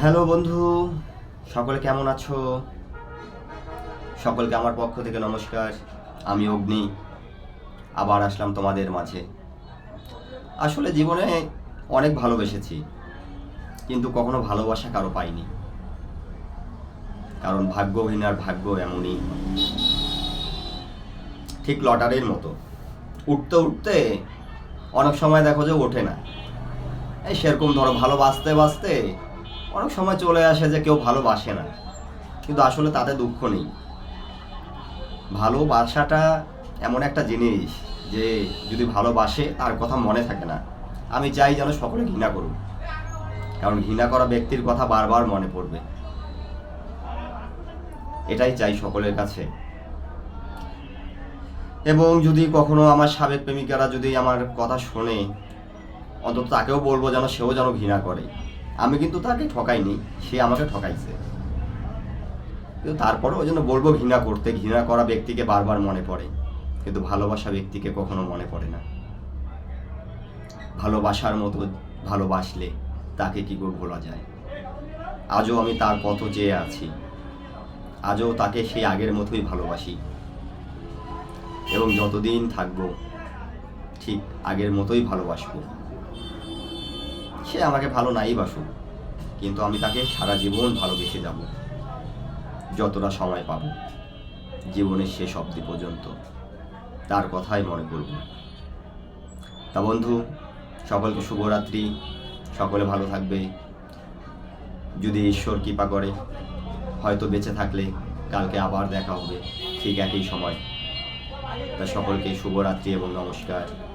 Hello বন্ধু, সকলে কেমন আছো? সকলকে আমার পক্ষ থেকে নমস্কার, আমি অগ্নি, আবার আসলাম তোমাদের মাঝে। আসলে জীবনে অনেক ভালোবেসেছি, কিন্তু কখনো ভালোবাসা কারও পাইনি। কারণ ভাগ্যহীন আর ভাগ্য এমনই। ঠিক লটারির মতো। উঠতে উঠতে অনেক সময় দেখো যে ওঠে না। এই সেরকম ধরো ভালোবাসতে বাসতে অনেক সময় চলে আসে যে কেউ ভালোবাসে না। কিন্তু আসলে তাতে দুঃখ নেই। ভালোবাসাটা এমন একটা জিনিস যে যদি ভালোবাসে, তার কথা মনে থাকে না। আমি চাই যেন সকলে ঘৃণা করুক। কারণ ঘৃণা করা ব্যক্তির কথা বারবার মনে পড়বে। এটাই চাই সকলের কাছে। এবং যদি কখনো আমার সাবেক প্রেমিকারা যদি আমার কথা শোনে, অন্তত তাকেও বলব যেন সেও যেন ঘৃণা করে। আমি কিন্তু তাকে ঠকাইনি, সে আমাকে ঠকাইছে। কিন্তু তারপরেও ওই জন্য বলব ঘৃণা করতে, ঘৃণা করা ব্যক্তিকে বারবার মনে পড়ে। কিন্তু ভালোবাসা ব্যক্তিকে কখনো মনে পড়ে না। ভালোবাসার মতো ভালোবাসলে তাকে কি করে ভোলা যায়? আজও আমি তার পথ চেয়ে আছি। আজও তাকে সেই আগের মতোই ভালোবাসি। এবং যতদিন থাকব, ঠিক আগের মতোই ভালোবাসবো। সে আমাকে ভালো নাই বাসুক কিন্তু আমি তাকে সারা জীবন ভালোবেসে যাব। যতটা সময় পাবো। জীবনের শেষ অবধি পর্যন্ত। তার কথাই মনে করব। তা বন্ধু, সকলকে শুভরাত্রি। সকলে ভালো থাকবে। যদি ঈশ্বর কৃপা করে, হয়তো বেঁচে থাকলে কালকে আবার দেখা হবে ঠিক একই সময়। তা সকলকে শুভরাত্রি এবং নমস্কার।